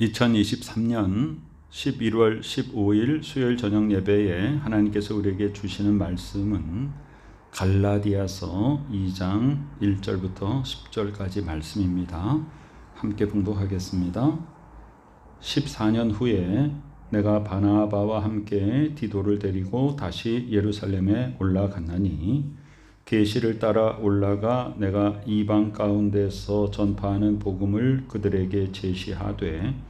2023년 11월 15일 수요일 저녁 예배에 하나님께서 우리에게 주시는 말씀은 갈라디아서 2장 1절부터 10절까지 말씀입니다. 함께 봉독하겠습니다. 14년 후에 내가 바나바와 함께 디도를 데리고 다시 예루살렘에 올라갔나니 계시를 따라 올라가 내가 이방 가운데서 전파하는 복음을 그들에게 제시하되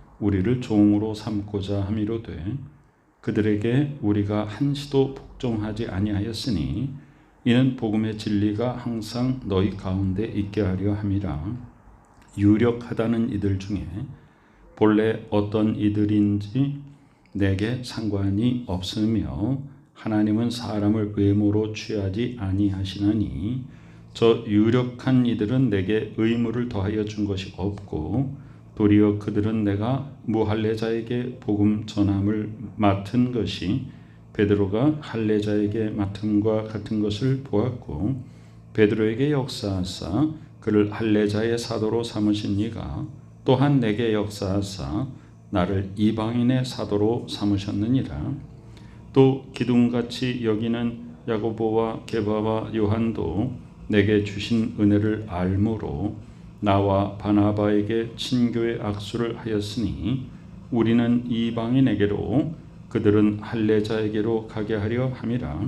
우리를 종으로 삼고자 함이로되 그들에게 우리가 한시도 복종하지 아니하였으니 이는 복음의 진리가 항상 너희 가운데 있게 하려 함이라. 유력하다는 이들 중에 본래 어떤 이들인지 내게 상관이 없으며 하나님은 사람을 외모로 취하지 아니하시나니 저 유력한 이들은 내게 의무를 더하여 준 것이 없고 도리어 그들은 내가 무할례자에게 복음 전함을 맡은 것이 베드로가 할례자에게 맡음과 같은 것을 보았고 베드로에게 역사하사 그를 할례자의 사도로 삼으신 이가 또한 내게 역사하사 나를 이방인의 사도로 삼으셨느니라. 또 기둥같이 여기는 야고보와 게바와 요한도 내게 주신 은혜를 알므로 나와 바나바에게 친교의 악수를 하였으니 우리는 이방인에게로 그들은 할례자에게로 가게 하려 함이라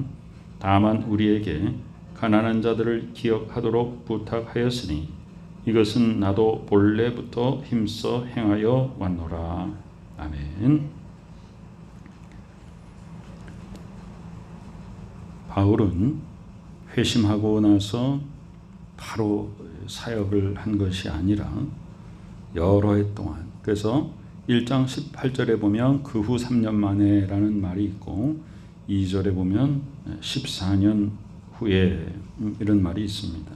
다만 우리에게 가난한 자들을 기억하도록 부탁하였으니 이것은 나도 본래부터 힘써 행하여 왔노라 아멘. 바울은 회심하고 나서 바로 사역을 한 것이 아니라 여러 해 동안 그래서 1장 18절에 보면 그 후 3년 만에 라는 말이 있고 2절에 보면 14년 후에 이런 말이 있습니다.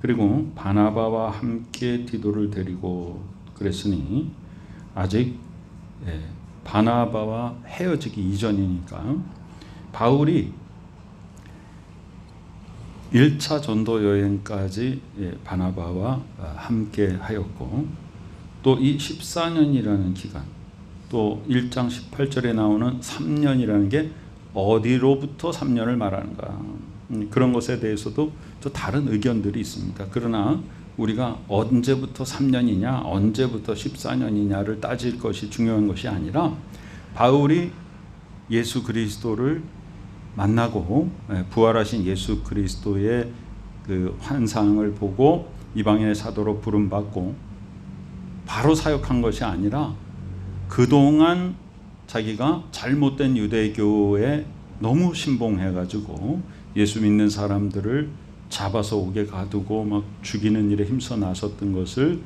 그리고 바나바와 함께 디도를 데리고 그랬으니 아직 예, 바나바와 헤어지기 이전이니까 바울이 1차 전도 여행까지 예, 바나바와 아, 함께 하였고 또 이 14년이라는 기간 또 1장 18절에 나오는 3년이라는 게 어디로부터 3년을 말하는가 음, 그런 것에 대해서도 또 다른 의견들이 있습니다. 그러나 우리가 언제부터 3년이냐 언제부터 14년이냐를 따질 것이 중요한 것이 아니라 바울이 예수 그리스도를 만나고 예, 부활하신 예수 그리스도의 그 환상을 보고 이방인의 사도로 부름 받고 바로 사역한 것이 아니라 그동안 자기가 잘못된 유대교에 너무 신봉해 가지고 예수 믿는 사람들을 잡아서 옥에 가두고 막 죽이는 일에 힘써 나섰던 것을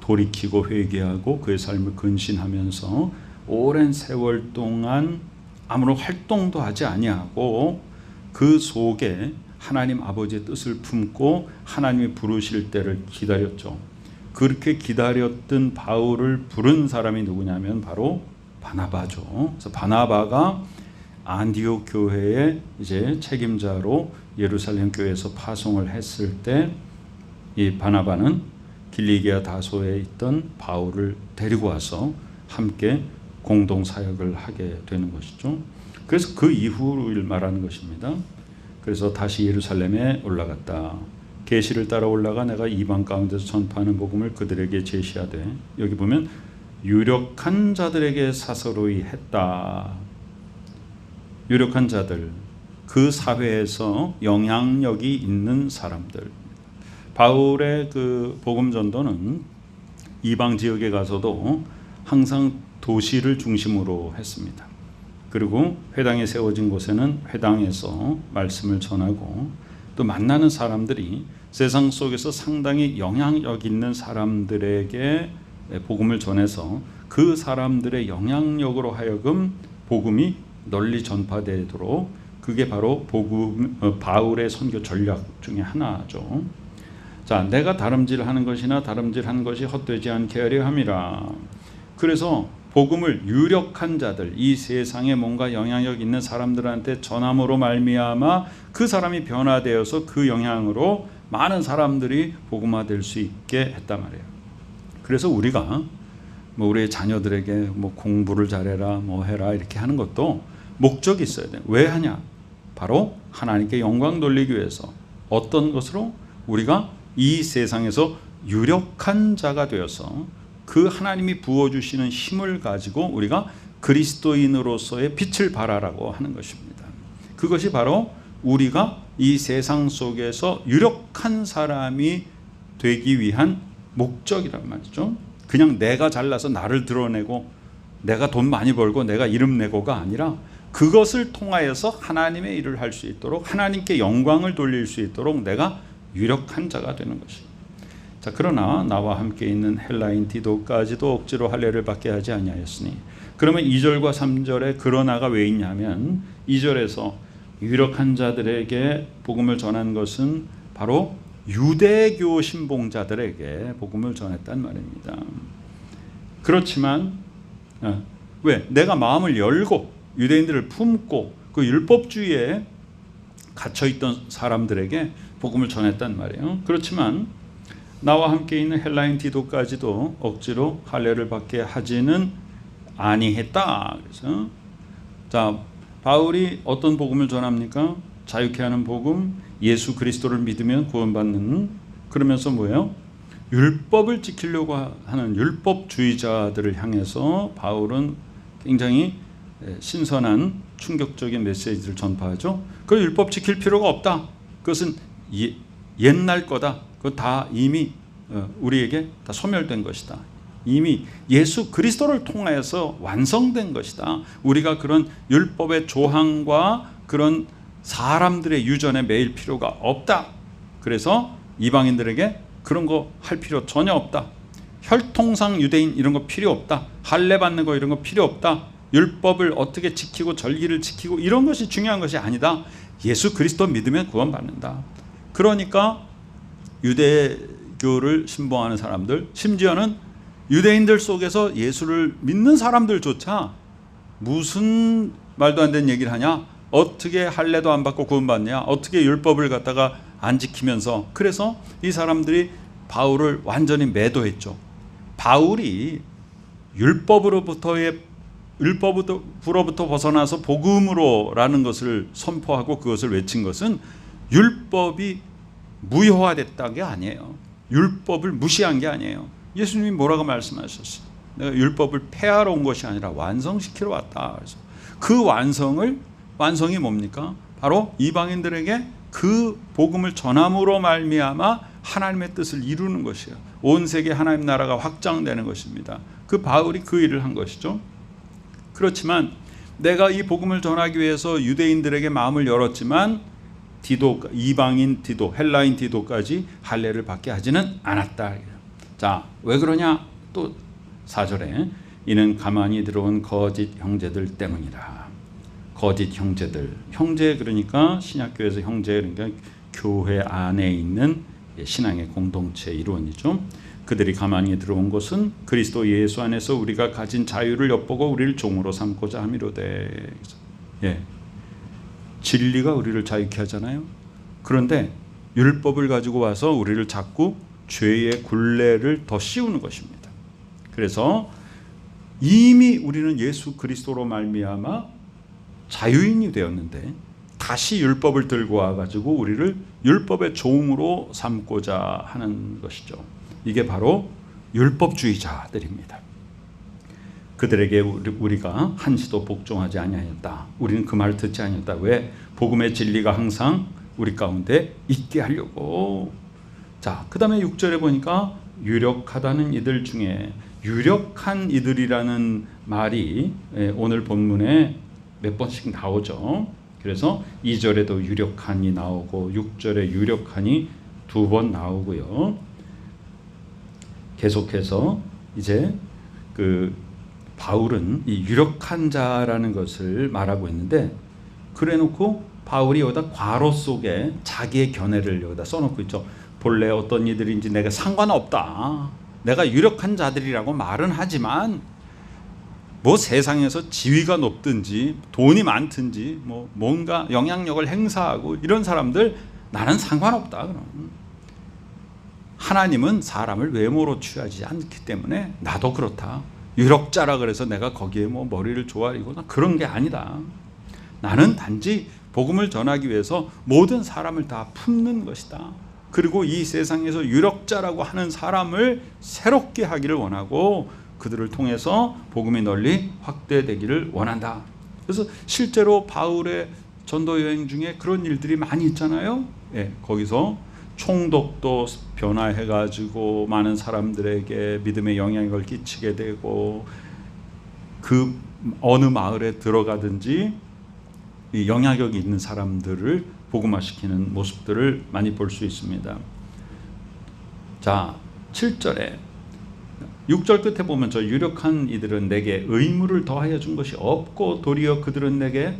돌이키고 회개하고 그의 삶을 근신하면서 오랜 세월 동안 아무런 활동도 하지 아니하고 그 속에 하나님 아버지의 뜻을 품고 하나님이 부르실 때를 기다렸죠. 그렇게 기다렸던 바울을 부른 사람이 누구냐면 바로 바나바죠. 그래서 바나바가 안디옥 교회의 이제 책임자로 예루살렘 교회에서 파송을 했을 때 이 바나바는 길리기아 다소에 있던 바울을 데리고 와서 함께 공동 사역을 하게 되는 것이죠. 그래서 그 이후를 말하는 것입니다. 그래서 다시 예루살렘에 올라갔다. 계시를 따라 올라가 내가 이방 가운데서 전파하는 복음을 그들에게 제시하되 여기 보면 유력한 자들에게 사서로이 했다. 유력한 자들 그 사회에서 영향력이 있는 사람들. 바울의 그 복음 전도는 이방 지역에 가서도 항상 도시를 중심으로 했습니다. 그리고 회당에 세워진 곳에는 회당에서 말씀을 전하고 또 만나는 사람들이 세상 속에서 상당히 영향력 있는 사람들에게 복음을 전해서 그 사람들의 영향력으로 하여금 복음이 널리 전파되도록 그게 바로 복음 어, 바울의 선교 전략 중에 하나죠. 자, 내가 다름질하는 것이나 다름질한 것이 헛되지 않게 하려 함이라. 그래서 복음을 유력한 자들, 이 세상에 뭔가 영향력 있는 사람들한테 전함으로 말미암아 그 사람이 변화되어서 그 영향으로 많은 사람들이 복음화될 수 있게 했단 말이에요. 그래서 우리가 뭐 우리의 자녀들에게 뭐 공부를 잘해라, 뭐 해라 이렇게 하는 것도 목적이 있어야 돼. 왜 하냐? 바로 하나님께 영광 돌리기 위해서 어떤 것으로 우리가 이 세상에서 유력한 자가 되어서 그 하나님이 부어주시는 힘을 가지고 우리가 그리스도인으로서의 빛을 발하라고 하는 것입니다. 그것이 바로 우리가 이 세상 속에서 유력한 사람이 되기 위한 목적이란 말이죠. 그냥 내가 잘나서 나를 드러내고 내가 돈 많이 벌고 내가 이름 내고가 아니라 그것을 통하여서 하나님의 일을 할 수 있도록 하나님께 영광을 돌릴 수 있도록 내가 유력한 자가 되는 것입니다. 자 그러나 나와 함께 있는 헬라인 디도까지도 억지로 할례를 받게 하지 아니하였으니 그러면 2절과 3절에 그러나가 왜 있냐면 2절에서 유력한 자들에게 복음을 전한 것은 바로 유대교 신봉자들에게 복음을 전했단 말입니다. 그렇지만 어, 왜 내가 마음을 열고 유대인들을 품고 그 율법주의에 갇혀 있던 사람들에게 복음을 전했단 말이에요. 그렇지만 나와 함께 있는 헬라인 디도까지도 억지로 할례를 받게 하지는 아니했다. 그래서 자 바울이 어떤 복음을 전합니까? 자유케 하는 복음, 예수 그리스도를 믿으면 구원받는 그러면서 뭐예요? 율법을 지키려고 하는 율법주의자들을 향해서 바울은 굉장히 신선한 충격적인 메시지를 전파하죠. 그 율법 지킬 필요가 없다. 그것은 예, 옛날 거다. 그다 이미 어, 우리에게 다 소멸된 것이다. 이미 예수 그리스도를 통하여서 완성된 것이다. 우리가 그런 율법의 조항과 그런 사람들의 유전에 매일 필요가 없다. 그래서 이방인들에게 그런 거 할 필요 전혀 없다. 혈통상 유대인 이런 거 필요 없다. 할례 받는 거 이런 거 필요 없다. 율법을 어떻게 지키고 절기를 지키고 이런 것이 중요한 것이 아니다. 예수 그리스도 믿으면 구원받는다. 그러니까 유대교를 신봉하는 사람들, 심지어는 유대인들 속에서 예수를 믿는 사람들조차 무슨 말도 안 되는 얘기를 하냐? 어떻게 할례도 안 받고 구원받냐? 어떻게 율법을 갖다가 안 지키면서 그래서 이 사람들이 바울을 완전히 매도했죠. 바울이 율법으로부터의 율법으로부터 벗어나서 복음으로라는 것을 선포하고 그것을 외친 것은 율법이 무효화됐다는 게 아니에요. 율법을 무시한 게 아니에요. 예수님이 뭐라고 말씀하셨어요? 내가 율법을 폐하러 온 것이 아니라 완성시키러 왔다. 그래서 그 완성을 완성이 뭡니까? 바로 이방인들에게 그 복음을 전함으로 말미암아 하나님의 뜻을 이루는 것이에요. 온 세계 하나님 나라가 확장되는 것입니다. 그 바울이 그 일을 한 것이죠. 그렇지만 내가 이 복음을 전하기 위해서 유대인들에게 마음을 열었지만 디도 이방인 디도 헬라인 디도까지 할례를 받게 하지는 않았다. 자, 왜 그러냐? 또 4절에 이는 가만히 들어온 거짓 형제들 때문이라. 거짓 형제들. 형제 그러니까 신약교회에서 형제 그러니까 교회 안에 있는 신앙의 공동체 일원이죠. 그들이 가만히 들어온 것은 그리스도 예수 안에서 우리가 가진 자유를 엿보고 우리를 종으로 삼고자 함이로되. 예. 진리가 우리를 자유케 하잖아요. 그런데 율법을 가지고 와서 우리를 자꾸 죄의 굴레를 더 씌우는 것입니다. 그래서 이미 우리는 예수 그리스도로 말미암아 자유인이 되었는데 다시 율법을 들고 와 가지고 우리를 율법의 종으로 삼고자 하는 것이죠. 이게 바로 율법주의자들입니다. 그들에게 우리가 한시도 복종하지 아니하였다. 우리는 그 말을 듣지 아니었다. 왜? 복음의 진리가 항상 우리 가운데 있게 하려고. 자, 그 다음에 6절에 보니까 유력하다는 이들 중에 유력한 이들이라는 말이 예, 오늘 본문에 몇 번씩 나오죠. 그래서 2절에도 유력한이 나오고 6절에 유력한이 두 번 나오고요. 계속해서 이제 그 바울은 이 유력한 자라는 것을 말하고 있는데 그래놓고 바울이 여기다 괄호 속에 자기의 견해를 여기다 써놓고 있죠. 본래 어떤 이들인지 내가 상관없다. 내가 유력한 자들이라고 말은 하지만 뭐 세상에서 지위가 높든지 돈이 많든지 뭐 뭔가 영향력을 행사하고 이런 사람들 나는 상관없다. 그럼 하나님은 사람을 외모로 취하지 않기 때문에 나도 그렇다. 유력자라 그래서 내가 거기에 뭐 머리를 조아리거나 그런 게 아니다. 나는 단지 복음을 전하기 위해서 모든 사람을 다 품는 것이다. 그리고 이 세상에서 유력자라고 하는 사람을 새롭게 하기를 원하고 그들을 통해서 복음이 널리 확대되기를 원한다. 그래서 실제로 바울의 전도 여행 중에 그런 일들이 많이 있잖아요. 예, 거기서 총독도 변화해 가지고 많은 사람들에게 믿음의 영향을 끼치게 되고 그 어느 마을에 들어가든지 이 영향력이 있는 사람들을 복음화시키는 모습들을 많이 볼 수 있습니다. 자, 7절에 6절 끝에 보면 저 유력한 이들은 내게 의무를 더하여 준 것이 없고 도리어 그들은 내게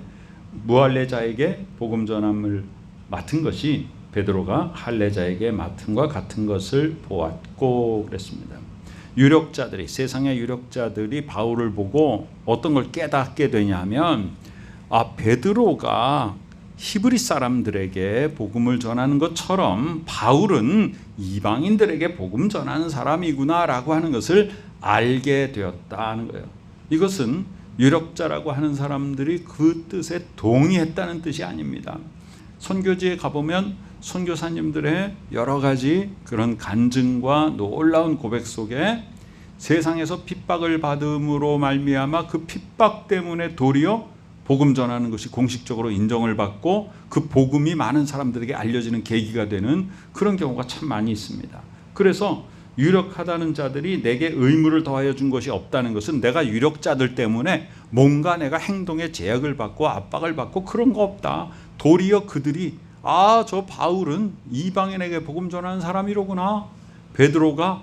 무할례자에게 복음 전함을 맡은 것이 베드로가 할례자에게 맡음과 같은 것을 보았고 그랬습니다. 유력자들이 세상의 유력자들이 바울을 보고 어떤 걸 깨닫게 되냐면 아 베드로가 히브리 사람들에게 복음을 전하는 것처럼 바울은 이방인들에게 복음 전하는 사람이구나라고 하는 것을 알게 되었다는 거예요. 이것은 유력자라고 하는 사람들이 그 뜻에 동의했다는 뜻이 아닙니다. 선교지에 가보면 선교사님들의 여러 가지 그런 간증과 놀라운 고백 속에 세상에서 핍박을 받음으로 말미암아 그 핍박 때문에 도리어 복음 전하는 것이 공식적으로 인정을 받고 그 복음이 많은 사람들에게 알려지는 계기가 되는 그런 경우가 참 많이 있습니다. 그래서 유력하다는 자들이 내게 의무를 더하여 준 것이 없다는 것은 내가 유력자들 때문에 뭔가 내가 행동에 제약을 받고 압박을 받고 그런 거 없다. 도리어 그들이 아, 저 바울은 이방인에게 복음 전하는 사람이로구나. 베드로가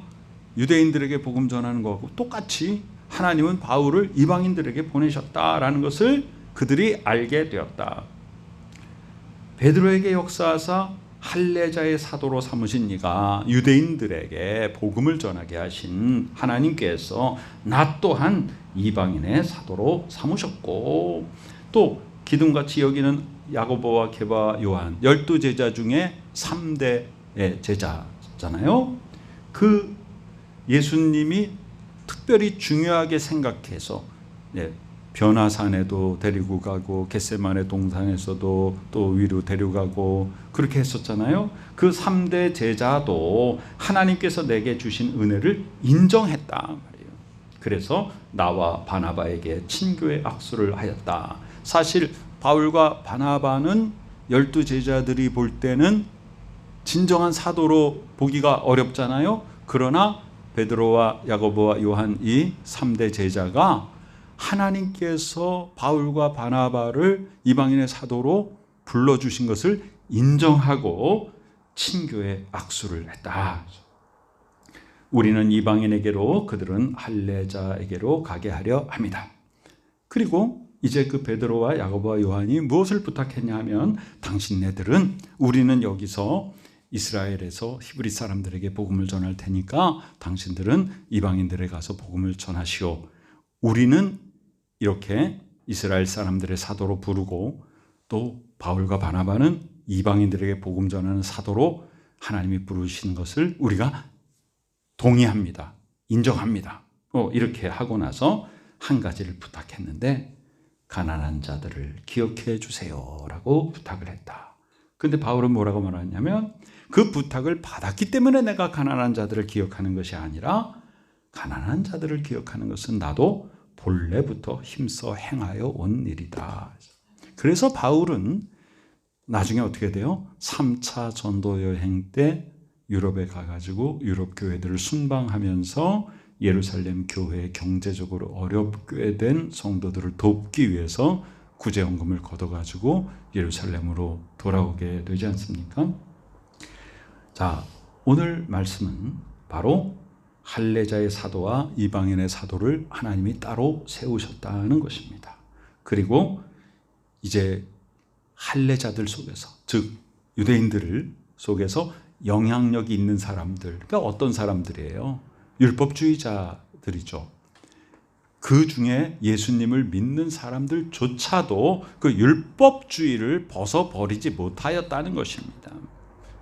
유대인들에게 복음 전하는 거하고 똑같이 하나님은 바울을 이방인들에게 보내셨다라는 것을 그들이 알게 되었다. 베드로에게 역사하사 할례자의 사도로 삼으신 이가 유대인들에게 복음을 전하게 하신 하나님께서 나 또한 이방인의 사도로 삼으셨고 또 기둥같이 여기는 야고보와 게바 요한 열두 제자 중에 3대의 제자잖아요. 그 예수님이 특별히 중요하게 생각해서 네, 변화산에도 데리고 가고 겟세만의 동산에서도 또 위로 데려가고 그렇게 했었잖아요. 그 3대 제자도 하나님께서 내게 주신 은혜를 인정했다 말이에요. 그래서 나와 바나바에게 친교의 악수를 하였다. 사실 바울과 바나바는 열두 제자들이 볼 때는 진정한 사도로 보기가 어렵잖아요. 그러나 베드로와 야고보와 요한 이 3대 제자가 하나님께서 바울과 바나바를 이방인의 사도로 불러주신 것을 인정하고 친교의 악수를 했다. 우리는 이방인에게로 그들은 할례자에게로 가게 하려 합니다. 그리고 이제 그 베드로와 야고보와 요한이 무엇을 부탁했냐 하면 당신네들은 우리는 여기서 이스라엘에서 히브리 사람들에게 복음을 전할 테니까 당신들은 이방인들에 가서 복음을 전하시오. 우리는 이렇게 이스라엘 사람들의 사도로 부르고 또 바울과 바나바는 이방인들에게 복음 전하는 사도로 하나님이 부르시는 것을 우리가 동의합니다. 인정합니다. 어, 이렇게 하고 나서 한 가지를 부탁했는데 가난한 자들을 기억해 주세요라고 부탁을 했다. 근데 바울은 뭐라고 말하냐면 그 부탁을 받았기 때문에 내가 가난한 자들을 기억하는 것이 아니라 가난한 자들을 기억하는 것은 나도 본래부터 힘써 행하여 온 일이다. 그래서 바울은 나중에 어떻게 돼요? 3차 전도 여행 때 유럽에 가가지고 유럽 교회들을 순방하면서 예루살렘 교회 경제적으로 어렵게 된 성도들을 돕기 위해서 구제원금을 걷어가지고 예루살렘으로 돌아오게 되지 않습니까? 자, 오늘 말씀은 바로 할례자의 사도와 이방인의 사도를 하나님이 따로 세우셨다는 것입니다. 그리고 이제 할례자들 속에서 즉 유대인들을 속에서 영향력이 있는 사람들 그러니까 어떤 사람들이에요? 율법주의자들이죠. 그 중에 예수님을 믿는 사람들조차도 그 율법주의를 벗어버리지 못하였다는 것입니다.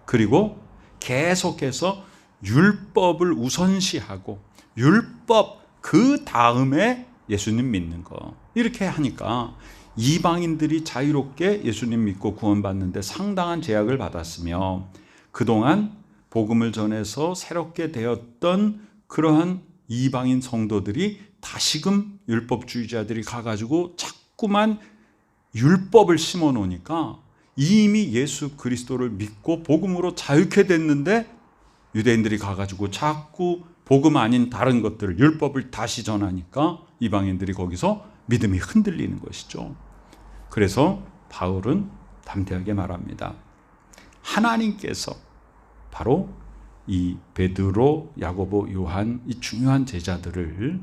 그리고 계속해서 율법을 우선시하고 율법 그 다음에 예수님 믿는 거 이렇게 하니까 이방인들이 자유롭게 예수님 믿고 구원받는데 상당한 제약을 받았으며 그동안 복음을 전해서 새롭게 되었던 그러한 이방인 성도들이 다시금 율법주의자들이 가가지고 자꾸만 율법을 심어 놓으니까 이미 예수 그리스도를 믿고 복음으로 자유케 됐는데 유대인들이 가가지고 자꾸 복음 아닌 다른 것들을 율법을 다시 전하니까 이방인들이 거기서 믿음이 흔들리는 것이죠. 그래서 바울은 담대하게 말합니다. 하나님께서 바로 이 베드로, 야고보, 요한 이 중요한 제자들을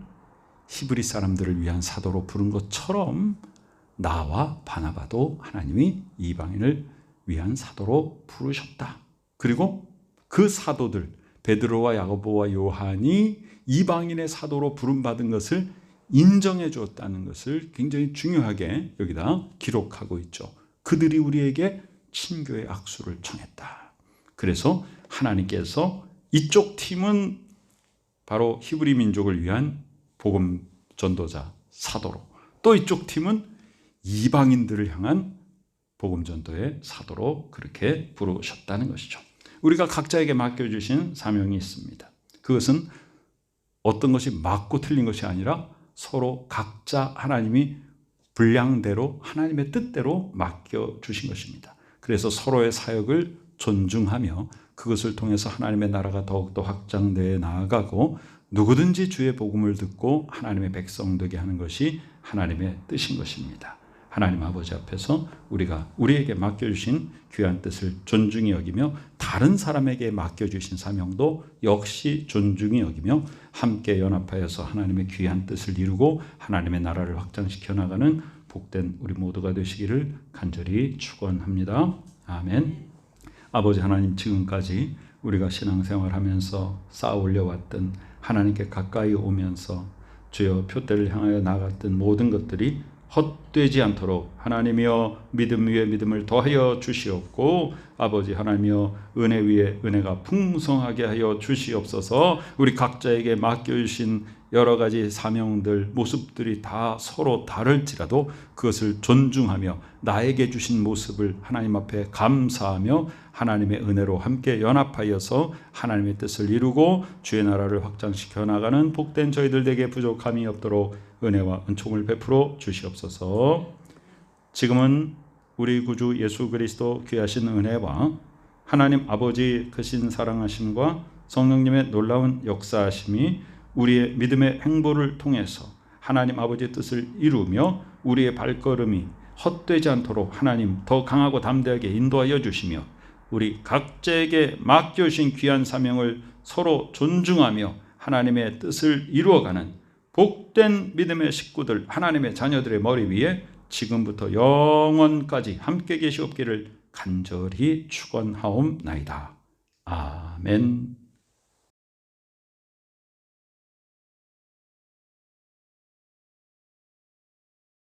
히브리 사람들을 위한 사도로 부른 것처럼 나와 바나바도 하나님이 이방인을 위한 사도로 부르셨다. 그리고 그 사도들 베드로와 야고보와 요한이 이방인의 사도로 부름받은 것을 인정해 주었다는 것을 굉장히 중요하게 여기다 기록하고 있죠. 그들이 우리에게 친교의 악수를 청했다. 그래서 하나님께서 이쪽 팀은 바로 히브리 민족을 위한 복음 전도자 사도로 또 이쪽 팀은 이방인들을 향한 복음 전도의 사도로 그렇게 부르셨다는 것이죠. 우리가 각자에게 맡겨 주신 사명이 있습니다. 그것은 어떤 것이 맞고 틀린 것이 아니라 서로 각자 하나님이 분량대로 하나님의 뜻대로 맡겨 주신 것입니다. 그래서 서로의 사역을 존중하며 그것을 통해서 하나님의 나라가 더욱더 확장되어 나아가고 누구든지 주의 복음을 듣고 하나님의 백성 되게 하는 것이 하나님의 뜻인 것입니다. 하나님 아버지 앞에서 우리가 우리에게 맡겨주신 귀한 뜻을 존중히 여기며 다른 사람에게 맡겨주신 사명도 역시 존중히 여기며 함께 연합하여서 하나님의 귀한 뜻을 이루고 하나님의 나라를 확장시켜 나가는 복된 우리 모두가 되시기를 간절히 축원합니다. 아멘. 아버지 하나님 지금까지 우리가 신앙생활 하면서 쌓아 올려왔던 하나님께 가까이 오면서 주여 표대를 향하여 나갔던 모든 것들이 헛되지 않도록 하나님이여 믿음 위에 믿음을 더하여 주시옵고 아버지 하나님이여 은혜 위에 은혜가 풍성하게 하여 주시옵소서. 우리 각자에게 맡겨주신 여러 가지 사명들 모습들이 다 서로 다를지라도 그것을 존중하며 나에게 주신 모습을 하나님 앞에 감사하며 하나님의 은혜로 함께 연합하여서 하나님의 뜻을 이루고 주의 나라를 확장시켜 나가는 복된 저희들 에게 부족함이 없도록 은혜와 은총을 베풀어 주시옵소서. 지금은 우리 구주 예수 그리스도 귀하신 은혜와 하나님 아버지 크신 사랑하심과 성령님의 놀라운 역사하심이 우리의 믿음의 행보를 통해서 하나님 아버지의 뜻을 이루며 우리의 발걸음이 헛되지 않도록 하나님 더 강하고 담대하게 인도하여 주시며 우리 각자에게 맡겨주신 귀한 사명을 서로 존중하며 하나님의 뜻을 이루어가는 복된 믿음의 식구들 하나님의 자녀들의 머리 위에 지금부터 영원까지 함께 계시옵기를 간절히 축원하옵나이다. 아멘.